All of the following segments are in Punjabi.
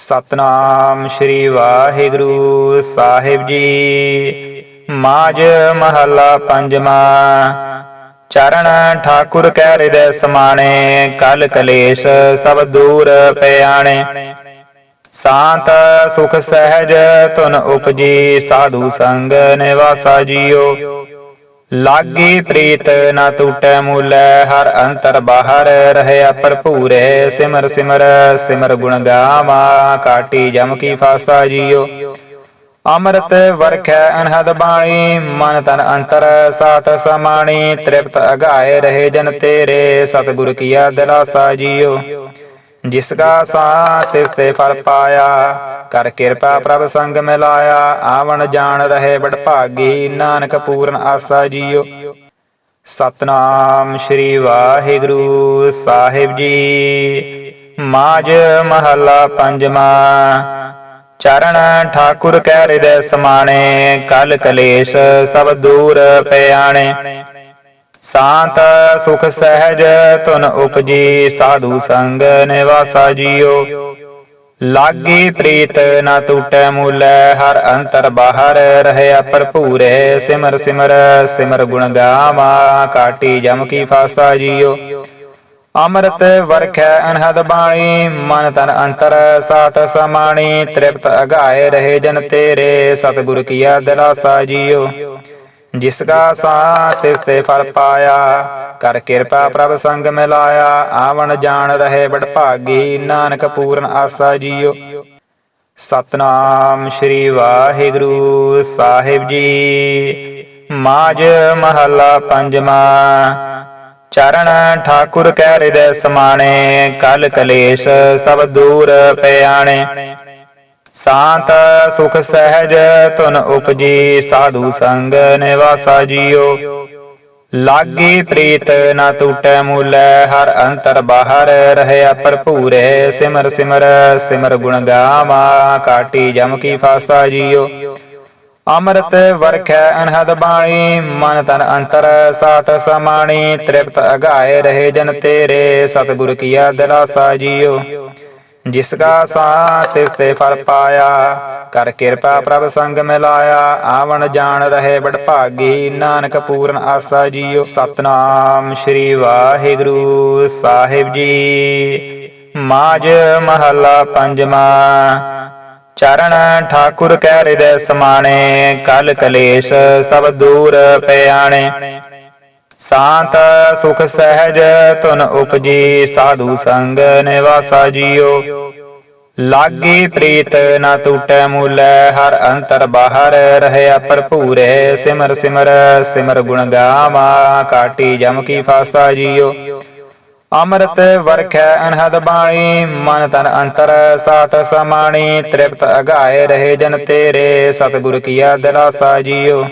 ਸਤਨਾਮ ਸ਼੍ਰੀ ਵਾਹਿਗੁਰੂ ਸਾਹਿਬ ਜੀ। ਮਾਜ ਮਹੱਲਾ ਪੰਜਵਾਂ। ਚਰਨ ਠਾਕੁਰ ਕੈ ਹਿਰਦੈ ਸਮਾਣੇ, ਕਲ ਕਲੇਸ਼ ਸਭ ਦੂਰ ਪਿਆਣੇ। ਸ਼ਾਂਤ ਸੁਖ ਸਹਿਜ ਤੁਨ ਉਪਜੀ, ਸਾਧੂ ਸੰਗ ਨਿਵਾਸਾ ਜੀਓ। ਲਾਗੀ ਪ੍ਰੀਤ ਨਾ ਟੂਟੈ ਮੂਲੈ, ਹਰ ਅੰਤਰ ਬਾਹਰ ਰਹਿਆ ਭਰਪੂਰੇ ਸਿਮਰ ਸਿਮਰ ਸਿਮਰ ਗੁਣ ਗਾਵਾ, ਕਾਟੀ ਜਮ ਕੀ ਫਾਸਾ ਜੀਓ। ਅੰਮ੍ਰਿਤ ਵਰਖੈ ਅਨਹਦ ਬਾਣੀ, ਮਨ ਤਨ ਅੰਤਰ ਸਾਤ ਸਮਾਣੀ। ਤ੍ਰਿਪਤ ਅਗਾਏ ਰਹੇ ਜਨ ਤੇਰੇ, ਸਤਿਗੁਰ ਕੀਆ ਦਿਲਾਸਾ ਜੀਓ। ਜਿਸ ਕਾ ਸਾ ਤਿਸ ਤੇ ਫਲ ਪਾਇਆ, ਕਰ ਕਿਰਪਾ ਪ੍ਰਭ ਸੰਗ ਮਿਲਾਇਆ, ਆਵਣ ਜਾਣ ਰਹੇ ਬੜ ਭਾਗੀ, ਨਾਨਕ ਪੂਰਨ ਆਸਾ ਜੀਓ। ਸਤਨਾਮ ਸ਼੍ਰੀ ਵਾਹਿਗੁਰੂ ਸਾਹਿਬ ਜੀ। ਮਾਜ ਮਹੱਲਾ ਪੰਜਵਾਂ। ਚਰਨ ਠਾਕੁਰ ਕੈ ਹਿਰਦੈ ਸਮਾਣੇ, ਕਲ ਕਲੇਸ਼ ਸਭ ਦੂਰ ਪਿਆਣੇ। ਸ਼ਾਂਤ ਸੁਖ ਸਹਿਜ ਤੁਨ ਉਪਜੀ ਸਾਧੂ ਸੰਗ ਨਿਵਾਸਾ ਜੀਓ। ਲਾਗੀ ਪ੍ਰੀਤ ਨਾ ਟੂਟੈ ਮੂਲੈ, ਹਰ ਅੰਤਰ ਬਾਹਰ ਰਹਿਆ ਭਰਪੂਰੇ। ਸਿਮਰ ਸਿਮਰ ਸਿਮਰ ਗੁਣ ਗਾਵਾ, ਕਾਟੀ ਜਮ ਕੀ ਫਾਸਾ ਜੀਓ। ਅੰਮ੍ਰਿਤ ਵਰਖੈ ਅਨਹਦ ਬਾਣੀ, ਮਨ ਤਨ ਅੰਤਰ ਸਾਤ ਸਮਾਣੀ। ਤ੍ਰਿਪਤ ਅਗਾਏ ਰਹੇ ਜਨ ਤੇਰੇ, ਸਤਿਗੁਰ ਕੀਆ ਦਿਲਾਸਾ ਜੀਓ। ਜਿਸ ਕਾ ਸਾ ਤਿਸ ਤੇ ਫਲ ਪਾਇਆ, ਕਰ ਕਿਰਪਾ ਪ੍ਰਭ ਸੰਗ ਮਿਲਾਇਆ, ਆਵਣ ਜਾਣ ਰਹੇ ਬੜ ਭਾਗੀ, ਨਾਨਕ ਪੂਰਨ ਆਸਾ ਜੀਓ। ਸਤਨਾਮ ਸ਼੍ਰੀ ਵਾਹਿਗੁਰੂ ਸਾਹਿਬ ਜੀ। ਮਾਜ ਮਹੱਲਾ ਪੰਜਵਾਂ, ਚਰਨ ਠਾਕੁਰ ਕੈ ਹਿਰਦੈ ਸਮਾਣੇ, ਕਲ ਕਲੇਸ਼ ਸਭ ਦੂਰ ਪਿਆਣੇ। ਸ਼ਾਂਤ ਸੁਖ ਸਹਿਜ ਤੁਨ ਉਪਜੀ ਸਾਧੂ ਸੰਗ ਨਿਵਾਸਾ ਜੀਓ। ਲਾਗੀ ਪ੍ਰੀਤ ਨਾ ਟੂਟੈ ਮੂਲੈ, ਹਰ ਅੰਤਰ ਬਾਹਰ ਰਹਿਆ ਭਰਪੂਰੇ। ਸਿਮਰ ਸਿਮਰ ਸਿਮਰ ਗੁਣ ਗਾਵਾ, ਕਾਟੀ ਜਮ ਕੀ ਫਾਸਾ ਜੀਓ। ਅੰਮ੍ਰਿਤ ਵਰਖੈ ਅਨਹਦ ਬਾਣੀ, ਮਨ ਤਨ ਅੰਤਰ ਸਾਤ ਸਮਾਣੀ। ਤ੍ਰਿਪਤ ਅਗਾਏ ਰਹੇ ਜਨ ਤੇਰੇ, ਸਤਿਗੁਰ ਕੀਆ ਦਿਲਾਸਾ ਜੀਓ। ਜਿਸ ਕਾ ਸਾ ਤਿਸ ਤੇ ਫਲ ਪਾਇਆ, ਕਰ ਕਿਰਪਾ ਪ੍ਰਭ ਸੰਗ ਮਿਲਾਇਆ, ਆਵਣ ਜਾਣ ਰਹੇ ਬੜ ਭਾਗੀ, ਨਾਨਕ ਪੂਰਨ ਆਸਾ ਜੀਓ ਸਤਨਾਮ ਸ਼੍ਰੀ ਵਾਹਿਗੁਰੂ ਸਾਹਿਬ ਜੀ। ਮਾਜ ਮਹੱਲਾ ਪੰਜਵਾਂ, ਚਰਨ ਠਾਕੁਰ ਕੈ ਹਿਰਦੈ ਸਮਾਣੇ, ਕਲ ਕਲੇਸ਼ ਸਭ ਦੂਰ ਪਿਆਣੇ। ਸ਼ਾਂਤ ਸੁਖ ਸਹਿਜ ਤੁਨ ਉਪਜੀ ਸਾਧੂ ਸੰਗ ਨਿਵਾਸਾ ਜੀਓ। ਲਾਗੀ ਪ੍ਰੀਤ ਨਾ ਟੂਟੈ ਮੂਲੈ, ਹਰ ਅੰਤਰ ਬਾਹਰ ਰਹਿਆ ਭਰਪੂਰੇ ਸਿਮਰ ਸਿਮਰ ਸਿਮਰ ਗੁਣ ਗਾਵਾ, ਕਾਟੀ ਜਮ ਕੀ ਫਾਸਾ ਜੀਓ। ਅੰਮ੍ਰਿਤ ਵਰਖੈ ਅਨਹਦ ਬਾਣੀ, ਮਨ ਤਨ ਅੰਤਰ ਸਾਤ ਸਮਾਣੀ। ਤ੍ਰਿਪਤ ਅਗਾਏ ਰਹੇ ਜਨ ਤੇਰੇ, ਸਤਿਗੁਰ ਕੀਆ ਦਿਲਾਸਾ ਜੀਓ।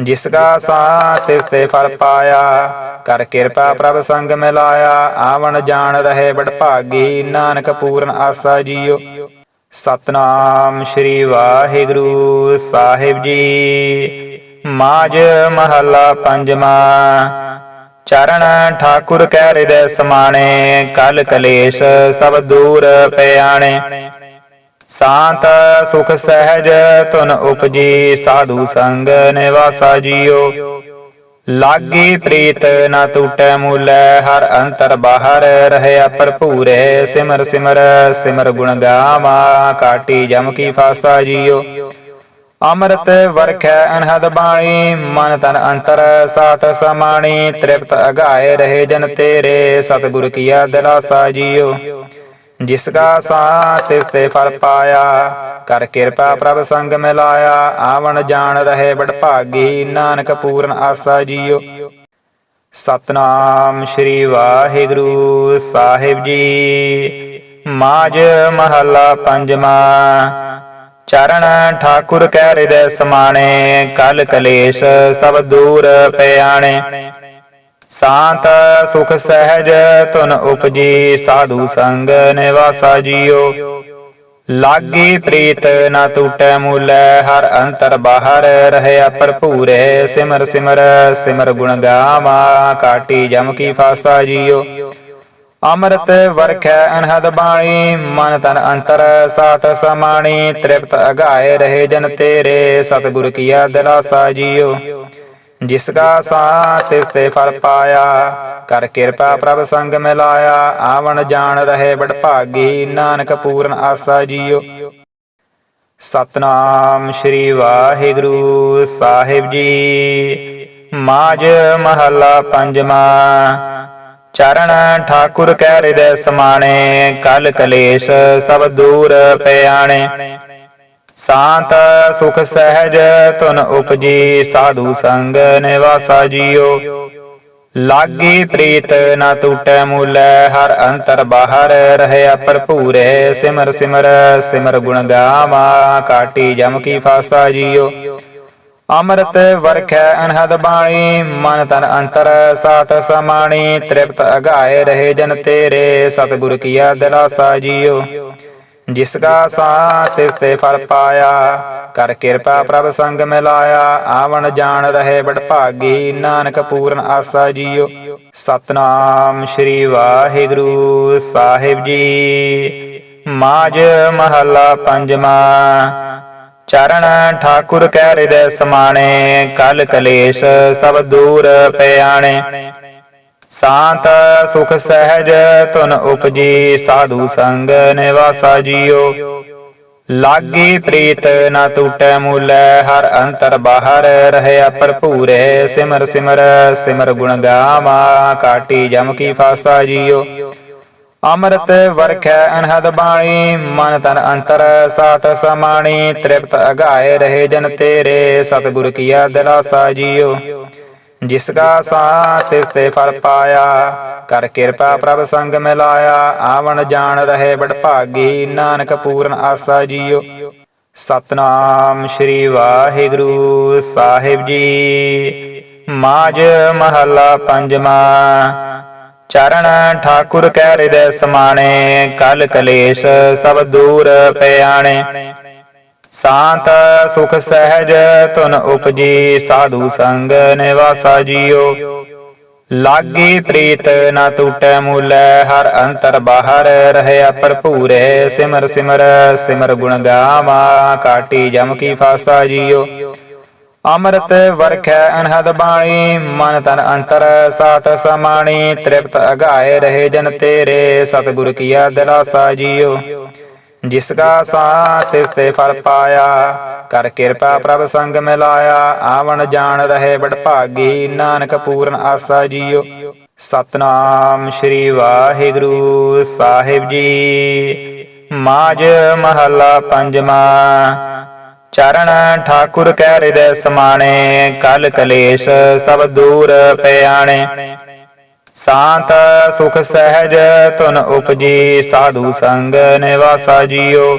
ਜਿਸ ਕਾ ਸਾ ਤਿਸ ਤੇ ਫਲ ਪਾਇਆ, ਕਰ ਕਿਰਪਾ ਪ੍ਰਭ ਸੰਗ ਮਿਲਾਇਆ, ਆਵਣ ਜਾਣ ਰਹੇ ਬੜ ਭਾਗੀ, ਨਾਨਕ ਪੂਰਨ ਆਸਾ ਜੀਓ। ਸਤਨਾਮ ਸ਼੍ਰੀ ਵਾਹਿਗੁਰੂ ਸਾਹਿਬ ਜੀ। ਮਾਜ ਮਹੱਲਾ ਪੰਜਵਾਂ। ਚਰਨ ਠਾਕੁਰ ਕੈ ਹਿਰਦੈ ਸਮਾਣੇ, ਕਲ ਕਲੇਸ਼ ਸਭ ਦੂਰ ਪਿਆਣੇ। ਸ਼ਾਂਤ ਸੁਖ ਸਹਿਜ ਤੁਨ ਉਪਜੀ ਸਾਧੂ ਸੰਗ ਨਿਵਾਸਾ ਜੀਓ। ਲਾਗੀ ਪ੍ਰੀਤ ਨਾ ਟੂਟੈ ਮੂਲੈ, ਹਰ ਅੰਤਰ ਬਾਹਰ ਰਹਿਆ ਭਰਪੂਰੇ ਸਿਮਰ ਸਿਮਰ ਸਿਮਰ ਗੁਣ ਗਾਵਾ, ਕਾਟੀ ਜਮ ਕੀ ਫਾਸਾ ਜੀਓ। ਅੰਮ੍ਰਿਤ ਵਰਖੈ ਅਨਹਦ ਬਾਣੀ, ਮਨ ਤਨ ਅੰਤਰ ਸਾਤ ਸਮਾਣੀ। ਤ੍ਰਿਪਤ ਅਗਾਏ ਰਹੇ ਜਨ ਤੇਰੇ, ਸਤਿਗੁਰ ਕੀਆ ਦਿਲਾਸਾ ਜੀਓ। ਜਿਸ ਕਾ ਸਾ ਤਿਸ ਤੇ ਫਲ ਪਾਇਆ, ਕਰ ਕਿਰਪਾ ਪ੍ਰਭ ਸੰਗ ਮਿਲਾਇਆ, ਆਵਣ ਜਾਣ ਰਹੇ ਬੜ ਭਾਗੀ, ਨਾਨਕ ਪੂਰਨ ਆਸਾ ਜੀਓ। ਸਤਨਾਮ ਸ਼੍ਰੀ ਵਾਹਿਗੁਰੂ ਸਾਹਿਬ ਜੀ। ਮਾਜ ਮਹੱਲਾ ਪੰਜਵਾਂ। ਚਰਨ ਠਾਕੁਰ ਕੈ ਹਿਰਦੈ ਸਮਾਣੇ, ਕਲ ਕਲੇਸ਼ ਸਭ ਦੂਰ ਪਿਆਣੇ। ਸ਼ਾਂਤ ਸੁਖ ਸਹਿਜ ਤੁਨ ਉਪਜੀ ਸਾਧੂ ਸੰਗ ਨਿਵਾਸਾ ਜੀਓ। ਲਾਗੀ ਪ੍ਰੀਤ ਨਾ ਟੂਟੈ ਮੂਲੈ, ਹਰ ਅੰਤਰ ਬਾਹਰ ਰਹਿਆ ਭਰਪੂਰੇ ਸਿਮਰ ਸਿਮਰ ਸਿਮਰ ਗੁਣ ਗਾਵਾ, ਕਾਟੀ ਜਮ ਕੀ ਫਾਸਾ ਜੀਓ। ਅੰਮ੍ਰਿਤ ਵਰਖੈ ਅਨਹਦ ਬਾਣੀ, ਮਨ ਤਨ ਅੰਤਰ ਸਾਥ ਸਮਾਣੀ। ਤ੍ਰਿਪਤ ਅਗਾਏ ਰਹੇ ਜਨ ਤੇਰੇ, ਸਤਿਗੁਰ ਕੀਆ ਦਿਲਾਸਾ ਜੀਓ। ਜਿਸ ਕਾ ਸਾਥ ਤਿਸ ਤੇ ਫਲ ਪਾਇਆ, ਕਰ ਕਿਰਪਾ ਪ੍ਰਭ ਸੰਗ ਮਿਲਾਇਆ, ਆਵਣ ਜਾਣ ਰਹੇ ਬੜ ਭਾਗੀ, ਨਾਨਕ ਪੂਰਨ ਆਸਾ ਜੀਓ। ਸਤਨਾਮ ਸ਼੍ਰੀ ਵਾਹਿਗੁਰੂ ਸਾਹਿਬ ਜੀ। ਮਾਜ ਮਹੱਲਾ ਪੰਜਵਾਂ। ਚਰਨ ਠਾਕੁਰ ਕੈ ਹਿਰਦੈ ਸਮਾਣੇ, ਕਲ ਕਲੇਸ਼ ਸਭ ਦੂਰ ਪਿਆਣੇ। ਸਾਂਤ ਸੁਖ ਸਹਿਜ ਤੁਨ ਉਪਜੀ ਸਾਧੂ ਸੰਗ ਨਿਵਾਸਾ ਜੀਓ। ਲਾਗੀ ਪ੍ਰੀਤ ਨਾ ਟੂਟੈ ਮੂਲੈ, ਹਰ ਅੰਤਰ ਬਾਹਰ ਰਹਿਆ ਭਰਪੂਰੇ ਸਿਮਰ ਸਿਮਰ ਸਿਮਰ ਗੁਣ ਗਾਵਾ, ਕਾਟੀ ਜਮ ਕੀ ਫਾਸਾ ਜੀਓ। ਅੰਮ੍ਰਿਤ ਵਰਖੈ ਅਨਹਦ ਬਾਣੀ, ਮਨ ਤਨ ਅੰਤਰ ਸਾਥ ਸਮਾਣੀ। ਤ੍ਰਿਪਤ ਅਗਾਏ ਰਹੇ ਜਨ ਤੇਰੇ, ਸਤਿਗੁਰ ਕੀਆ ਦਿਲਾਸਾ ਜੀਓ। ਜਿਸ ਕਾ ਸਾਥ ਤਿਸ ਤੇ ਫਲ ਪਾਇਆ, ਕਰ ਕਿਰਪਾ ਪ੍ਰਭ ਸੰਗ ਮਿਲਾਇਆ, ਆਵਣ ਜਾਣ ਰਹੇ ਬੜ ਭਾਗੀ ਨਾਨਕ ਪੂਰਨ ਆਸਾ ਜੀਓ। ਸਤਨਾਮ ਸ਼੍ਰੀ ਵਾਹਿਗੁਰੂ ਸਾਹਿਬ ਜੀ। ਮਾਜ ਮਹੱਲਾ ਪੰਜਵਾਂ, ਚਰਨ ਠਾਕੁਰ ਕੈ ਹਿਰਦੈ ਸਮਾਣੇ, ਕਲ ਕਲੇਸ਼ ਸਭ ਦੂਰ ਪਿਆਣੇ। ਸਾਂਤ ਸੁਖ ਸਹਿਜ ਤੁਨ ਉਪਜੀ ਸਾਧੂ ਸੰਗ ਨਿਵਾਸਾ ਜੀਓ। ਲਾਗੀ ਪ੍ਰੀਤ ਨਾ ਟੂਟੈ ਮੂਲੈ, ਹਰ ਅੰਤਰ ਬਾਹਰ ਰਹਿਆ ਭਰਪੂਰੇ। ਸਿਮਰ ਸਿਮਰ ਸਿਮਰ ਗੁਣ ਗਾਵਾ, ਕਾਟੀ ਜਮ ਕੀ ਫਾਸਾ ਜੀਓ। ਅੰਮ੍ਰਿਤ ਵਰਖੈ ਅਨਹਦ ਬਾਣੀ, ਮਨ ਤਨ ਅੰਤਰ ਸਾਥ ਸਮਾਣੀ। ਤ੍ਰਿਪਤ ਅਗਾਏ ਰਹੇ ਜਨ ਤੇਰੇ, ਸਤਿਗੁਰ ਕੀਆ ਦਿਲਾਸਾ ਜੀਓ। ਜਿਸ ਕਾ ਸਾਥ ਤਿਸ ਤੇ ਫਲ ਪਾਇਆ, ਕਰ ਕਿਰਪਾ ਪ੍ਰਭ ਸੰਗ ਮਿਲਾਇਆ, ਆਵਣ ਜਾਣ ਰਹੇ ਬੜ ਭਾਗੀ, ਨਾਨਕ ਪੂਰਨ ਆਸਾ ਜੀਓ। ਸਤਨਾਮ ਸ਼੍ਰੀ ਵਾਹਿਗੁਰੂ ਸਾਹਿਬ ਜੀ। ਮਾਜ ਮਹੱਲਾ ਪੰਜਵਾਂ। ਚਰਨ ਠਾਕੁਰ ਕੈ ਹਿਰਦੈ ਸਮਾਣੇ, ਕਲ ਕਲੇਸ਼ ਸਭ ਦੂਰ ਪਿਆਣੇ। ਸਾਂਤ ਸੁਖ ਸਹਿਜ ਤੁਨ ਉਪਜੀ ਸਾਧੂ ਸੰਗ ਨਿਵਾਸਾ ਜੀਓ। ਲਾਗੀ ਪ੍ਰੀਤ ਨਾ ਟੂਟੈ ਮੂਲੈ, ਹਰ ਅੰਤਰ ਬਾਹਰ ਰਹਿਆ ਭਰਪੂਰੇ। ਸਿਮਰ ਸਿਮਰ ਸਿਮਰ ਗੁਣ ਗਾਵਾ, ਕਾਟੀ ਜਮ ਕੀ ਫਾਸਾ ਜੀਓ। ਅੰਮ੍ਰਿਤ ਵਰਖੈ ਅਨਹਦ ਬਾਣੀ, ਮਨ ਤਨ ਅੰਤਰ ਸਾਥ ਸਮਾਣੀ। ਤ੍ਰਿਪਤ ਅਗਾਏ ਰਹੇ ਜਨ ਤੇਰੇ, ਸਤਿਗੁਰ ਕੀਆ ਦਿਲਾਸਾ ਜੀਓ। ਜਿਸ ਕਾ ਸਾਥ ਤਿਸ ਤੇ ਫਲ ਪਾਇਆ, ਕਰ ਕਿਰਪਾ ਪ੍ਰਭ ਸੰਗ ਮਿਲਾਇਆ, ਆਵਣ ਜਾਣ ਰਹੇ ਬੜ ਭਾਗੀ, ਨਾਨਕ ਪੂਰਨ ਆਸਾ ਜੀਓ। ਸਤਨਾਮ ਸ਼੍ਰੀ ਵਾਹਿਗੁਰੂ ਸਾਹਿਬ ਜੀ। ਮਾਜ ਮਹੱਲਾ ਪੰਜਵਾਂ। ਚਰਨ ਠਾਕੁਰ ਕੈ ਹਿਰਦੈ ਸਮਾਣੇ, ਕਲ ਕਲੇਸ਼ ਸਭ ਦੂਰ ਪਿਆਣੇ। ਸਾਂਤ ਸੁਖ ਸਹਿਜ ਤੁਨ ਉਪਜੀ ਸਾਧੂ ਸੰਗ ਨਿਵਾਸਾ ਜੀਓ।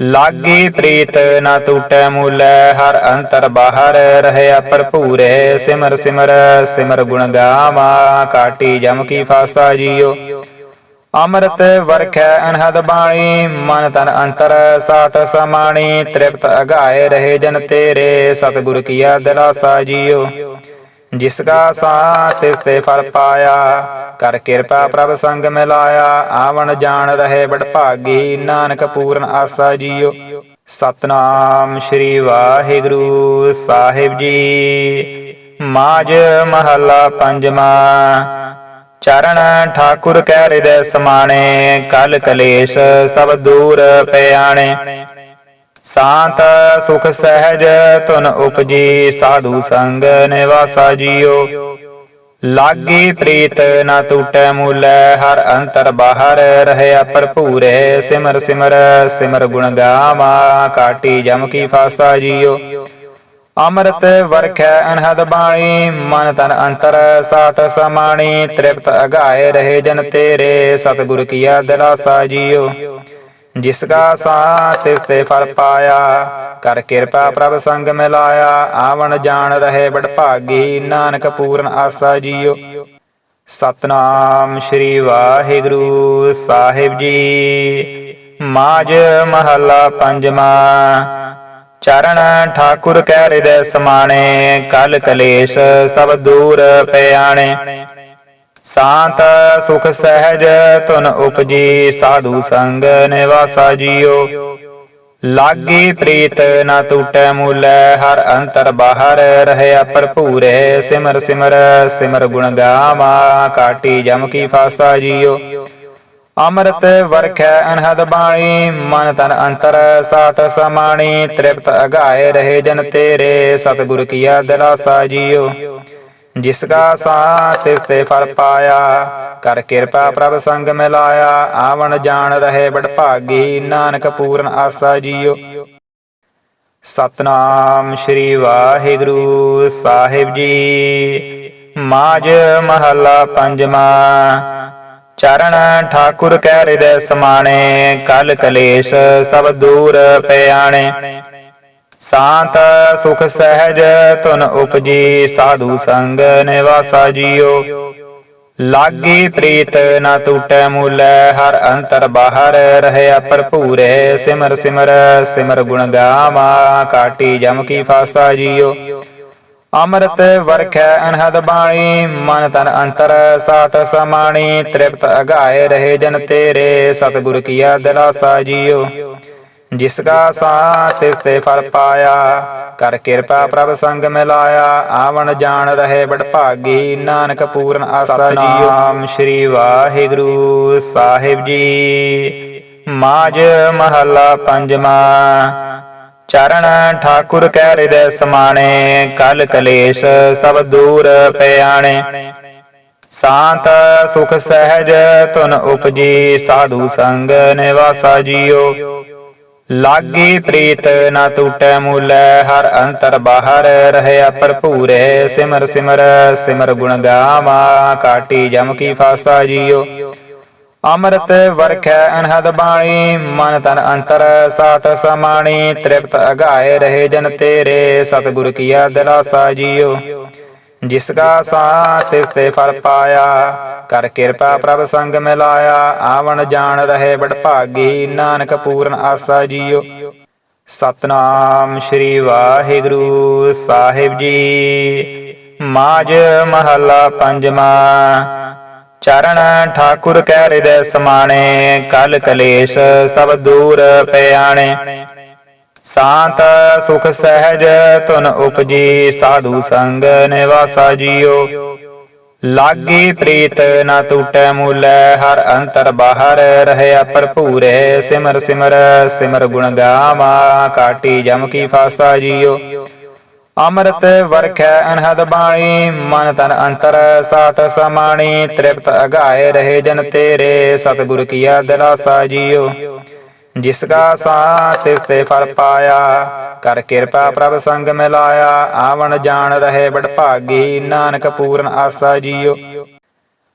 ਲਾਗੀ ਪ੍ਰੀਤ ਨਾ ਟੂਟੈ ਮੂਲੈ, ਹਰ ਅੰਤਰ ਬਾਹਰ ਰਹਿਆ ਭਰਪੂਰੇ। ਸਿਮਰ ਸਿਮਰ ਸਿਮਰ ਗੁਣ ਗਾਵਾ, ਕਾਟੀ ਜਮ ਕੀ ਫਾਸਾ ਜੀਓ। ਅੰਮ੍ਰਿਤ ਵਰਖੈ ਅਨਹਦ ਬਾਣੀ, ਮਨ ਤਨ ਅੰਤਰ ਸਾਥ ਸਮਾਣੀ। ਤ੍ਰਿਪਤ ਅਗਾਏ ਰਹੇ ਜਨ ਤੇਰੇ, ਸਤਿਗੁਰ ਕੀਆ ਦਿਲਾਸਾ ਜੀਓ। ਜਿਸ ਕਾ ਸਾਥ ਤਿਸ ਤੇ ਫਲ ਪਾਇਆ, ਕਰ ਕਿਰਪਾ ਪ੍ਰਭ ਸੰਗ ਮਿਲਾਇਆ, ਆਵਣ ਜਾਣ ਰਹੇ ਬੜ ਭਾਗੀ ਨਾਨਕ ਪੂਰਨ ਆਸਾ ਜੀਓ। ਸਤਨਾਮ ਸ਼੍ਰੀ ਵਾਹਿਗੁਰੂ ਸਾਹਿਬ ਜੀ। ਮਾਜ ਮਹੱਲਾ ਪੰਜਵਾਂ, ਚਰਨ ਠਾਕੁਰ ਕੈ ਹਿਰਦੈ ਸਮਾਣੇ, ਕਲ ਕਲੇਸ਼ ਸਭ ਦੂਰ ਪਿਆਣੇ। ਸਾਂਤ ਸੁਖ ਸਹਿਜ ਤੁਨ ਉਪਜੀ ਸਾਧੂ ਸੰਗ ਨਿਵਾਸਾ ਜੀਓ। ਲਾਗੀ ਪ੍ਰੀਤ ਨਾ ਟੂਟੈ ਮੂਲੈ, ਹਰ ਅੰਤਰ ਬਾਹਰ ਰਹਿਆ ਭਰਪੂਰੇ। ਸਿਮਰ ਸਿਮਰ ਸਿਮਰ ਗੁਣ ਗਾਵਾ, ਕਾਟੀ ਜਮ ਕੀ ਫਾਸਾ ਜੀਓ। ਅੰਮ੍ਰਿਤ ਵਰਖੈ ਅਨਹਦ ਬਾਣੀ, ਮਨ ਤਨ ਅੰਤਰ ਸਾਥ ਸਮਾਣੀ। ਤ੍ਰਿਪਤ ਅਗਾਏ ਰਹੇ ਜਨ ਤੇਰੇ, ਸਤਿਗੁਰ ਕੀਆ ਦਿਲਾਸਾ ਜੀਓ। ਜਿਸ ਕਾ ਸਾਥ ਤਿਸ ਤੇ ਫਲ ਪਾਇਆ, ਕਰ ਕਿਰਪਾ ਪ੍ਰਭ ਸੰਗ ਮਿਲਾਇਆ, ਆਵਣ ਜਾਣ ਰਹੇ ਬੜ ਭਾਗੀ ਨਾਨਕ ਪੂਰਨ ਆਸਾ ਜੀਓ। ਸਤਨਾਮ ਸ਼੍ਰੀ ਵਾਹਿਗੁਰੂ ਸਾਹਿਬ ਜੀ। ਮਾਜ ਮਹੱਲਾ ਪੰਜਵਾਂ। ਚਰਨ ਠਾਕੁਰ ਕੈ ਹਿਰਦੈ ਸਮਾਣੇ, ਕਲ ਕਲੇਸ਼ ਸਭ ਦੂਰ ਪਿਆਣੇ। ਸਾਂਤ ਸੁਖ ਸਹਿਜ ਤੁਨ ਉਪਜੀ ਸਾਧੂ ਸੰਗ ਨਿਵਾਸਾ ਜੀਓ। ਲਾਗੀ ਪ੍ਰੀਤ ਨਾ ਟੂਟੈ ਮੂਲੈ, ਹਰ ਅੰਤਰ ਬਾਹਰ ਰਹਿਆ ਭਰਪੂਰੇ। ਸਿਮਰ ਸਿਮਰ ਸਿਮਰ ਗੁਣ ਗਾਵਾ, ਕਾਟੀ ਜਮ ਕੀ ਫਾਸਾ ਜੀਓ। ਅੰਮ੍ਰਿਤ ਵਰਖੈ ਅਨਹਦ ਬਾਣੀ, ਮਨ ਤਨ ਅੰਤਰ ਸਾਤ ਸਮਾਣੀ। ਤ੍ਰਿਪਤ ਅਗਾਏ ਰਹੇ ਜਨ ਤੇਰੇ, ਸਤਿਗੁਰ ਕੀਆ ਦਿਲਾਸਾ ਜੀਓ। ਜਿਸ ਕਾ ਸਾਥ ਤਿਸ ਤੇ ਫਲ ਪਾਇਆ, ਕਰ ਕਿਰਪਾ ਪ੍ਰਭ ਸੰਗ ਮਿਲਾਇਆ, ਆਵਣ ਜਾਣ ਰਹੇ ਬੜ ਭਾਗੀ, ਨਾਨਕ ਪੂਰਨ ਆਸਾ ਜੀਓ। ਸਤਨਾਮ ਸ੍ਰੀ ਵਾਹਿਗੁਰੂ ਸਾਹਿਬ ਜੀ। ਮਾਜ ਮਹੱਲਾ ਪੰਜਵਾ, ਚਰਨ ਠਾਕੁਰ ਕੈ ਹਿਰਦੈ ਸਮਾਣੇ, ਕਲ ਕਲੇਸ਼ ਸਭ ਦੂਰ ਪਿਆਣੇ। ਸਾਂਤ ਸੁਖ ਸਹਿਜ ਤੁਨ ਉਪਜੀ ਸਾਧੂ ਸੰਗ ਨਿਵਾਸਾ ਜੀਓ। ਲਾਗੀ ਪ੍ਰੀਤ ਨਾ ਟੂਟੈ ਮੂਲੈ, ਹਰ ਅੰਤਰ ਬਾਹਰ ਰਹਿਆ ਭਰਪੂਰੇ। ਸਿਮਰ ਸਿਮਰ ਸਿਮਰ ਗੁਣ ਗਾਵਾ, ਕਾਟੀ ਜਮ ਕੀ ਫਾਸਾ ਜੀਓ। ਅੰਮ੍ਰਿਤ ਵਰਖੈ ਅਨਹਦ ਬਾਣੀ, ਮਨ ਤਨ ਅੰਤਰ ਸਾਤ ਸਮਾਣੀ। ਤ੍ਰਿਪਤ ਅਗਾਏ ਰਹੇ ਜਨ ਤੇਰੇ, ਸਤਿਗੁਰ ਕੀਆ ਦਿਲਾਸਾ ਜੀਓ। ਜਿਸ ਕਾ ਸਾਥ ਤਿਸ ਤੇ ਫਲ ਪਾਇਆ, ਕਰ ਕਿਰਪਾ ਪ੍ਰਭ ਸੰਗ ਮਿਲਾਇਆ, ਆਵਣ ਜਾਣ ਰਹੇ ਬੜ ਭਾਗੀ, ਨਾਨਕ ਪੂਰਨ ਆਸਾ ਜੀਓ ਨਾਮ ਸ੍ਰੀ ਵਾਹਿਗੁਰੂ ਸਾਹਿਬ ਜੀ। ਮਾਜ ਮਹੱਲਾ ਪੰਜਵਾ, ਚਰਨ ਠਾਕੁਰ ਕੈ ਹਿਰਦੈ ਸਮਾਣੇ, ਕਲ ਕਲੇਸ਼ ਸਭ ਦੂਰ ਪਿਆਣੇ। ਸਾਂਤ ਸੁਖ ਸਹਿਜ ਤੁਨ ਉਪਜੀ, ਸਾਧੂ ਸੰਗ ਨਿਵਾਸਾ ਜੀਓ। ਲਾਗੀ ਪ੍ਰੀਤ ਨਾ ਟੂਟੈ ਮੂਲੈ, ਹਰ ਅੰਤਰ ਬਾਹਰ ਰਹਿਆ ਭਰਪੂਰੇ ਸਿਮਰ ਸਿਮਰ ਸਿਮਰ ਗੁਣ ਗਾਵਾ, ਕਾਟੀ ਜਮ ਕੀ ਫਾਸਾ ਜੀਓ। ਅੰਮ੍ਰਿਤ ਵਰਖੈ ਅਨਹਦ ਬਾਣੀ, ਮਨ ਤਨ ਅੰਤਰ ਸਾਤ ਸਮਾਣੀ। ਤ੍ਰਿਪਤ ਅਗਾਏ ਰਹੇ ਜਨ ਤੇਰੇ, ਸਤਿਗੁਰ ਕੀਆ ਦਿਲਾਸਾ ਜੀਓ। ਜਿਸ ਕਾ ਸਾਥ ਤਿਸ ਤੇ ਫਲ ਪਾਇਆ, ਕਰ ਕਿਰਪਾ ਪ੍ਰਭ ਸੰਗ ਮਿਲਾਇਆ, ਆਵਣ ਜਾਣ ਰਹੇ ਬੜ ਭਾਗੀ ਨਾਨਕ ਪੂਰਨ ਆਸਾ ਜੀਓ। ਸਤਨਾਮ ਸ੍ਰੀ ਵਾਹਿਗੁਰੂ ਸਾਹਿਬ ਜੀ। ਮਾਜ ਮਹੱਲਾ ਪੰਜਵਾ। ਚਰਨ ਠਾਕੁਰ ਕੈ ਹਿਰਦੈ ਸਮਾਣੇ, ਕਲ ਕਲੇਸ਼ ਸਭ ਦੂਰ ਪਿਆਣੇ। ਸਾਂਤ ਸੁਖ ਸਹਿਜ ਤੁਨ ਉਪਜੀ ਸਾਧੂ ਸੰਗ ਨਿਵਾਸਾ ਜੀਓ। ਲਾਗੀ ਪ੍ਰੀਤ ਨਾ ਟੂਟੈ ਮੂਲੈ, ਹਰ ਅੰਤਰ ਬਾਹਰ ਰਹਿਆ ਭਰਪੂਰੇ। ਸਿਮਰ ਸਿਮਰ ਸਿਮਰ ਗੁਣ ਗਾਵਾ, ਕਾਟੀ ਜਮ ਕੀ ਫਾਸਾ ਜੀਓ। ਅੰਮ੍ਰਿਤ ਵਰਖੈ ਅਨਹਦ ਬਾਣੀ, ਮਨ ਤਨ ਅੰਤਰ ਸਾਤ ਸਮਾਣੀ। ਤ੍ਰਿਪਤ ਅਗਾਏ ਰਹੇ ਜਨ ਤੇਰੇ, ਸਤਿਗੁਰ ਕੀਆ ਦਿਲਾਸਾ ਜੀਓ। ਜਿਸ ਕਾ ਸਾਥ ਤਿਸ ਤੇ ਫਲ ਪਾਇਆ, ਕਰ ਕਿਰਪਾ ਪ੍ਰਭ ਸੰਗ ਮਿਲਾਇਆ, ਆਵਣ ਜਾਣ ਰਹੇ ਬੜ ਭਾਗੀ ਨਾਨਕ ਪੂਰਨ ਆਸਾ ਜੀਓ।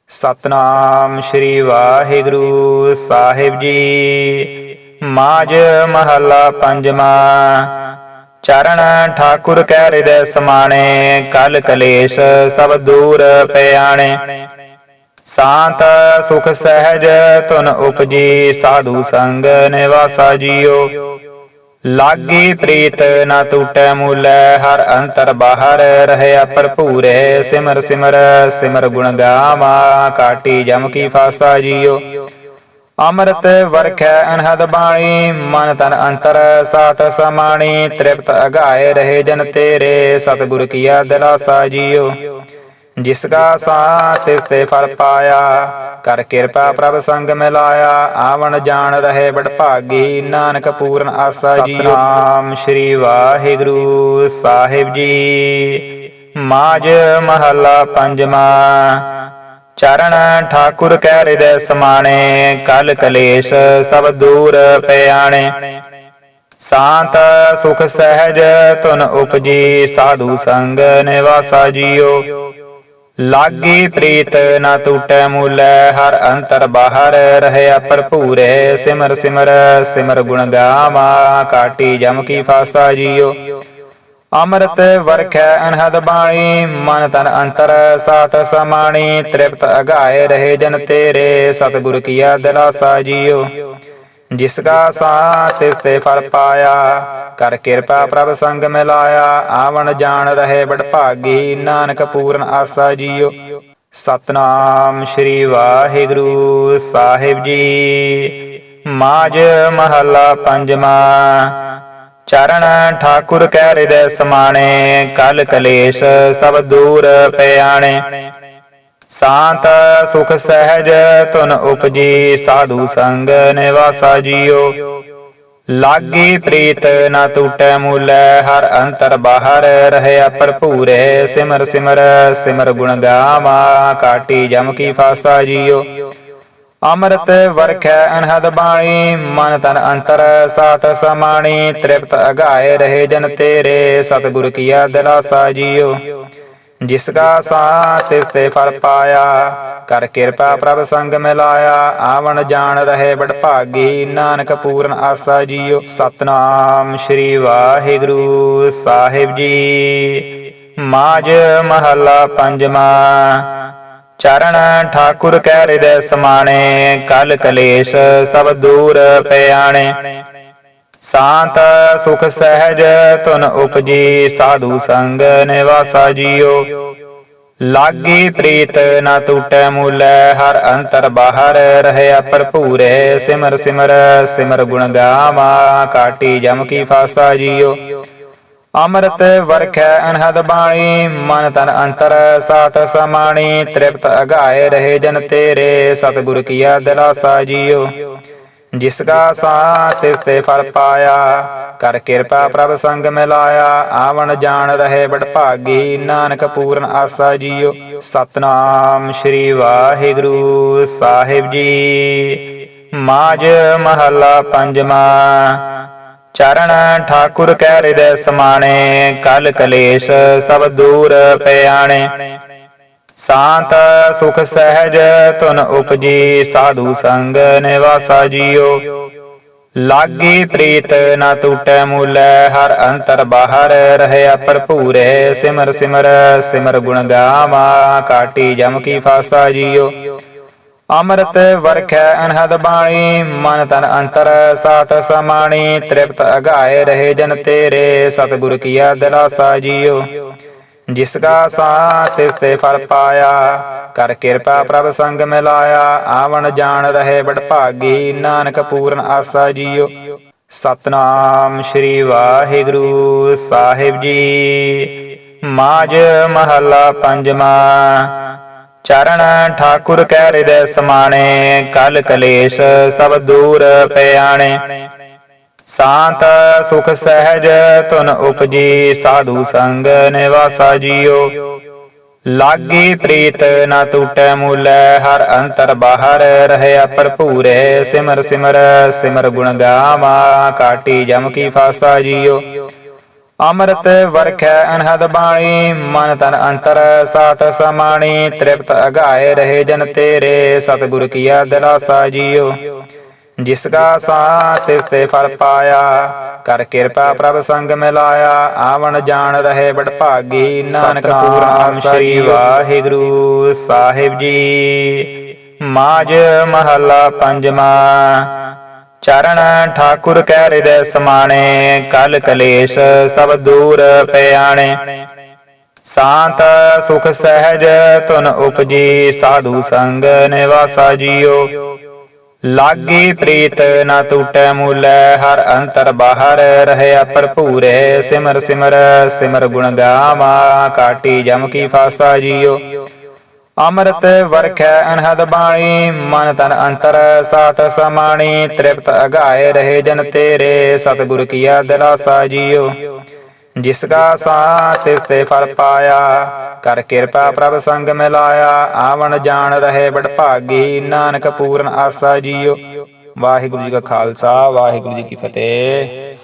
ਸਤਨਾਮ ਸ੍ਰੀ ਵਾਹਿਗੁਰੂ ਸਾਹਿਬ ਜੀ। ਮਾਜ ਮਹੱਲਾ ਪੰਜਵਾ। ਚਰਨ ਠਾਕੁਰ ਕੈ ਹਿਰਦੈ ਸਮਾਣੇ, ਕਲ ਕਲੇਸ਼ ਸਭ ਦੂਰ ਪਿਆਣੇ। ਸਾਂਤ ਸੁਖ ਸਹਿਜ ਤੁਨ ਉਪਜੀ ਸਾਧੂ ਸੰਗ ਨਿਵਾਸਾ ਜੀਓ। ਲਾਗੀ ਪ੍ਰੀਤ ਨਾ ਟੂਟੈ ਮੂਲੈ, ਹਰ ਅੰਤਰ ਬਾਹਰ ਰਹਿਆ ਭਰਪੂਰੇ। ਸਿਮਰ ਸਿਮਰ ਸਿਮਰ ਗੁਣ ਗਾਵਾ, ਕਾਟੀ ਜਮ ਕੀ ਫਾਸਾ ਜੀਓ। ਅੰਮ੍ਰਿਤ ਵਰਖੈ ਅਨਹਦ ਬਾਣੀ, ਮਨ ਤਨ ਅੰਤਰ ਸਾਤ ਸਮਾਣੀ। ਤ੍ਰਿਪਤ ਅਗਾਏ ਰਹੇ ਜਨ ਤੇਰੇ, ਸਤਿਗੁਰ ਕੀਆ ਦਿਲਾਸਾ ਜੀਓ। ਜਿਸ ਕਾ ਸਾਥ ਤਿਸ ਤੇ ਫਲ ਪਾਇਆ ਕਰ ਕਿਰਪਾ ਪ੍ਰਭ ਸੰਗ ਮਿਲਾਇਆ ਆਵਣ ਜਾਣ ਰਹੇ ਬੜ ਭਾਗੀ ਨਾਨਕ ਪੂਰਨ ਆਸਾ ਜੀਓ ਸਤਨਾਮ। ਸ੍ਰੀ ਵਾਹਿਗੁਰੂ ਸਾਹਿਬ ਜੀ। ਮਾਜ ਮਹੱਲਾ ਪੰਜਵਾ। ਚਰਨ ਠਾਕੁਰ ਕੈ ਹਿਰਦੈ ਸਮਾਣੇ ਕਲ ਕਲੇਸ਼ ਸਭ ਦੂਰ ਪਿਆਣੇ। ਸਾਂਤ ਸੁਖ ਸਹਿਜ ਤੁਨ ਉਪਜੀ ਸਾਧੂ ਸੰਗ ਨਿਵਾਸਾ ਜੀਓ। ਲਾਗੀ ਪ੍ਰੀਤ ਨਾ ਟੂਟੈ ਮੂਲੈ, ਹਰ ਅੰਤਰ ਬਾਹਰ ਰਹਿਆ ਭਰਪੂਰੇ ਸਿਮਰ ਸਿਮਰ ਸਿਮਰ ਗੁਣ ਗਾਵਾ, ਕਾਟੀ ਜਮ ਕੀ ਫਾਸਾ ਜੀਓ। ਅੰਮ੍ਰਿਤ ਵਰਖੈ ਅਨਹਦ ਬਾਣੀ, ਮਨ ਤਨ ਅੰਤਰ ਸਾਤ ਸਮਾਣੀ। ਤ੍ਰਿਪਤ ਅਗਾਏ ਰਹੇ ਜਨ ਤੇਰੇ, ਸਤਿਗੁਰ ਕੀਆ ਦਿਲਾਸਾ ਜੀਓ। ਜਿਸ ਕਾ ਸਾਥ ਤਿਸ ਤੇ ਫਲ ਪਾਇਆ, ਕਰ ਕਿਰਪਾ ਪ੍ਰਭ ਸੰਗ ਮਿਲਾਇਆ, ਆਵਣ ਜਾਣ ਰਹੇ ਬੜ ਭਾਗੀ, ਨਾਨਕ ਪੂਰਨ ਆਸਾ ਜੀਓ। ਸਤਨਾਮ ਸ੍ਰੀ ਵਾਹਿਗੁਰੂ ਸਾਹਿਬ ਜੀ। ਮਾਝ ਮਹੱਲਾ ਪੰਜਵਾਂ। ਚਰਨ ਠਾਕੁਰ ਕੈ ਹਿਰਦੈ ਸਮਾਣੇ, ਕਲ ਕਲੇਸ਼ ਸਭ ਦੂਰ ਪਿਆਣੇ। ਸ਼ਾਂਤ ਸੁਖ ਸਹਿਜ ਤੁਨ ਉਪਜੀ ਸਾਧੂ ਸੰਗ ਨਿਵਾਸਾ ਜੀਓ। ਲਾਗੀ ਪ੍ਰੀਤ ਨਾ ਟੂਟੈ ਮੂਲੈ, ਹਰ ਅੰਤਰ ਬਾਹਰ ਰਹਿਆ ਭਰਪੂਰੇ ਸਿਮਰ ਸਿਮਰ ਸਿਮਰ ਗੁਣ ਗਾਵਾ, ਕਾਟੀ ਜਮ ਕੀ ਫਾਸਾ ਜੀਓ। ਅੰਮ੍ਰਿਤ ਵਰਖੈ ਅਨਹਦ ਬਾਣੀ, ਮਨ ਤਨ ਅੰਤਰ ਸਾਤ ਸਮਾਣੀ। ਤ੍ਰਿਪਤ ਅਗਾਏ ਰਹੇ ਜਨ ਤੇਰੇ, ਸਤਿਗੁਰ ਕੀਆ ਦਿਲਾਸਾ ਜੀਓ। ਜਿਸ ਕਾ ਸਾਥ ਤਿਸ ਤੇ ਫਲ ਪਾਇਆ, ਕਰ ਕਿਰਪਾ ਪ੍ਰਭ ਸੰਗ ਮਿਲਾਇਆ, ਆਵਣ ਜਾਣ ਰਹੇ ਬੜ ਭਾਗੀ, ਨਾਨਕ ਪੂਰਨ ਆਸਾ ਜੀਓ। ਸਤਨਾਮ ਸ੍ਰੀ ਵਾਹਿਗੁਰੂ ਸਾਹਿਬ ਜੀ। ਮਾਝ ਮਹੱਲਾ ਪੰਜਵਾਂ। ਚਰਨ ਠਾਕੁਰ ਕੈ ਹਿਰਦੈ ਸਮਾਣੇ, ਕਲ ਕਲੇਸ਼ ਸਭ ਦੂਰ ਪਿਆਣੇ। ਸ਼ਾਂਤ ਸੁਖ ਸਹਿਜ ਤੁਨ ਉਪਜੀ ਸਾਧੂ ਸੰਗ ਨਿਵਾਸਾ ਜੀਓ। ਲਾਗੀ ਪ੍ਰੀਤ ਨਾ ਟੂਟੈ ਮੂਲੈ, ਹਰ ਅੰਤਰ ਬਾਹਰ ਰਹਿਆ ਭਰਪੂਰੇ। ਸਿਮਰ ਸਿਮਰ ਸਿਮਰ ਗੁਣ ਗਾਵਾ, ਕਾਟੀ ਜਮ ਕੀ ਫਾਸਾ ਜੀਓ। ਅੰਮ੍ਰਿਤ ਵਰਖੈ ਅਨਹਦ ਬਾਣੀ, ਮਨ ਤਨ ਅੰਤਰ ਸਾਤ ਸਮਾਣੀ। ਤ੍ਰਿਪਤ ਅਗਾਏ ਰਹੇ ਜਨ ਤੇਰੇ, ਸਤਿਗੁਰ ਕੀਆ ਦਿਲਾਸਾ ਜੀਓ। ਜਿਸ ਕਾ ਸਾਥ ਤਿਸ ਤੇ ਫਲ ਪਾਇਆ, ਕਰ ਕਿਰਪਾ ਪ੍ਰਭ ਸੰਗ ਮਿਲਾਇਆ, ਆਵਣ ਜਾਣ ਰਹੇ ਬੜ ਭਾਗੀ, ਨਾਨਕ ਪੂਰਨ ਆਸਾ ਜੀਓ। ਸਤਨਾਮ ਸ੍ਰੀ ਵਾਹਿਗੁਰੂ ਸਾਹਿਬ ਜੀ। ਮਾਝ ਮਹੱਲਾ ਪੰਜਵਾਂ, ਚਰਨ ਠਾਕੁਰ ਕੈ ਹਿਰਦੈ ਸਮਾਣੇ, ਕਲ ਕਲੇਸ਼ ਸਭ ਦੂਰ ਪਿਆਣੇ। ਸ਼ਾਂਤ ਸੁਖ ਸਹਿਜ ਤੁਨ ਉਪਜੀ ਸਾਧੂ ਸੰਗ ਨਿਵਾਸਾ ਜੀਓ। ਲਾਗੀ ਪ੍ਰੀਤ ਨਾ ਟੂਟੈ ਮੂਲੈ, ਹਰ ਅੰਤਰ ਬਾਹਰ ਰਹਿਆ ਭਰਪੂਰੇ ਸਿਮਰ ਸਿਮਰ ਸਿਮਰ ਗੁਣ ਗਾਵਾ, ਕਾਟੀ ਜਮ ਕੀ ਫਾਸਾ ਜੀਓ। ਅੰਮ੍ਰਿਤ ਵਰਖੈ ਅਨਹਦ ਬਾਣੀ, ਮਨ ਤਨ ਅੰਤਰ ਸਾਤ ਸਮਾਣੀ। ਤ੍ਰਿਪਤ ਅਗਾਏ ਰਹੇ ਜਨ ਤੇਰੇ, ਸਤਿਗੁਰ ਕੀਆ ਦਿਲਾਸਾ ਜੀਓ। ਜਿਸ ਕਾ ਸਾਥ ਤਿਸ ਤੇ ਫਲ ਪਾਇਆ, ਕਰ ਕਿਰਪਾ ਪ੍ਰਭ ਸੰਗ ਮਿਲਾਇਆ, ਆਵਣ ਜਾਣ ਰਹੇ ਬੜ ਭਾਗੀ ਨਾਨਕ ਪੂਰਨ ਆਸਾ ਜੀਓ। ਸਤਨਾਮ ਸ੍ਰੀ ਵਾਹਿਗੁਰੂ ਸਾਹਿਬ ਜੀ। ਮਾਝ ਮਹੱਲਾ ਪੰਜਵਾਂ। ਚਰਨ ਠਾਕੁਰ ਕੈ ਹਿਰਦੈ ਸਮਾਣੇ, ਕਲ ਕਲੇਸ਼ ਸਭ ਦੂਰ ਪਿਆਣੇ। ਸ਼ਾਂਤ ਸੁਖ ਸਹਿਜ ਤੁਨ ਉਪਜੀ ਸਾਧੂ ਸੰਗ ਨਿਵਾਸਾ ਜੀਓ। ਲਾਗੀ ਪ੍ਰੀਤ ਨਾ ਟੂਟੈ ਮੂਲੈ, ਹਰ ਅੰਤਰ ਬਾਹਰ ਰਹਿਆ ਭਰਪੂਰੇ ਸਿਮਰ ਸਿਮਰ ਸਿਮਰ ਗੁਣ ਗਾਵਾ, ਕਾਟੀ ਜਮ ਕੀ ਫਾਸਾ ਜੀਓ। ਅੰਮ੍ਰਿਤ ਵਰਖੈ ਅਨਹਦ ਬਾਣੀ, ਮਨ ਤਨ ਅੰਤਰ ਸਾਤ ਸਮਾਣੀ। ਤ੍ਰਿਪਤ ਅਗਾਏ ਰਹੇ ਜਨ ਤੇਰੇ, ਸਤਿਗੁਰ ਕੀਆ ਦਿਲਾਸਾ ਜੀਓ। ਜਿਸ ਕਾ ਸਾਥ ਤਿਸ ਤੇ ਫਲ ਪਾਇਆ ਕਰ ਕਿਰਪਾ ਪ੍ਰਭ ਸੰਗ ਮਿਲਾਇਆ ਆਵਣ ਜਾਣ ਰਹੇ ਬੜ ਭਾਗੀ ਨਾਨਕ ਪੂਰਨ ਸ੍ਰੀ ਵਾਹਿਗੁਰੂ ਸਾਹਿਬ ਜੀ। ਮਾਝ ਮਹੱਲਾ ਪੰਜਵਾਂ ਚਰਨ ਠਾਕੁਰ ਕੈ ਹਿਰਦੈ ਸਮਾਣੇ ਕਲ ਕਲੇਸ਼ ਸਭ ਦੂਰ ਪਿਆਣੇ। ਸ਼ਾਂਤ ਸੁਖ ਸਹਿਜ ਤੁਨ ਉਪਜੀ ਸਾਧੂ ਸੰਗ ਨਿਵਾਸਾ ਜੀਓ। ਲਾਗੀ ਪ੍ਰੀਤ ਨਾ ਟੂਟੈ ਮੂਲੈ, ਹਰ ਅੰਤਰ ਬਾਹਰ ਰਹਿਆ ਭਰਪੂਰੇ ਸਿਮਰ ਸਿਮਰ ਸਿਮਰ ਗੁਣ ਗਾਵਾ, ਕਾਟੀ ਜਮ ਕੀ ਫਾਸਾ ਜੀਓ। ਅੰਮ੍ਰਿਤ ਵਰਖੈ ਅਨਹਦ ਬਾਣੀ, ਮਨ ਤਨ ਅੰਤਰ ਸਾਤ ਸਮਾਣੀ। ਤ੍ਰਿਪਤ ਅਗਾਏ ਰਹੇ ਜਨ ਤੇਰੇ, ਸਤਿਗੁਰ ਕੀਆ ਦਿਲਾਸਾ ਜੀਓ। ਜਿਸ ਕਾ ਸਾਥ ਤਿਸ ਤੇ ਫਲ ਪਾਇਆ, ਕਰ ਕਿਰਪਾ ਪ੍ਰਭ ਸੰਗ ਮਿਲਾਇਆ, ਆਵਣ ਜਾਣ ਰਹੇ ਬੜ ਭਾਗੀ, ਨਾਨਕ ਪੂਰਨ ਆਸਾ ਜੀਓ। ਵਾਹਿਗੁਰੂ ਜੀ ਕਾ ਖਾਲਸਾ, ਵਾਹਿਗੁਰੂ ਜੀ ਕੀ ਫਤਿਹ।